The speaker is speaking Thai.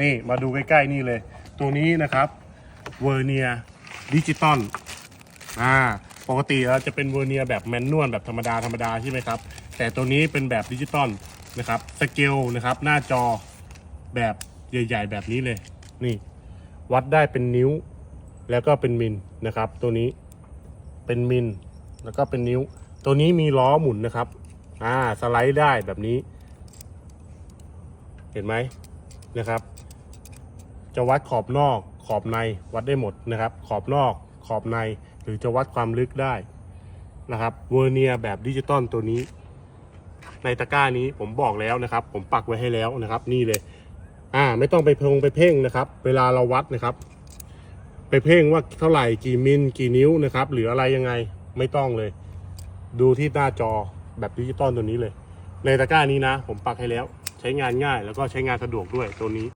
นี่มาดูใกล้ๆนี่เลย ตัวนี้นะครับเวอร์เนียดิจิตอลอ่าปกติเราจะเป็นเวอร์เนียแบบแมนนวลแบบธรรมดาธรรมดาใช่ไหมครับ แต่ตัวนี้เป็นแบบดิจิตอลนะครับสเกลนะครับหน้าจอแบบใหญ่ ๆ แบบนี้เลยนี่วัดได้เป็นนิ้ว แล้วก็เป็นมิลนะครับ ตัวนี้เป็นมิลแล้วก็เป็นนิ้ว ตัวนี้มีล้อหมุนนะครับอ่าสไลด์ได้แบบนี้ เห็นไหมนะครับ จะวัดขอบนอกขอบในวัดได้หมดนะครับ ขอบนอกขอบในหรือจะวัดความลึกได้นะครับเวอร์เนียแบบดิจิตอลตัวนี้ ในตะกร้านี้ผมบอกแล้วนะครับ ผมปักไว้ให้แล้วนะครับ นี่เลย อ่า ไม่ต้องไปพงไปเพ่งนะครับ เวลาเราวัดนะครับ ไปเพ่งว่าเท่าไหร่กี่มิลกี่นิ้วนะครับ หรืออะไรยังไงไม่ต้องเลย ดูที่หน้าจอแบบดิจิตอลตัวนี้เลย ในตะกร้านี้นะ ผมปักให้แล้ว ใช้งานง่ายแล้วก็ใช้งานสะดวกด้วยตัวนี้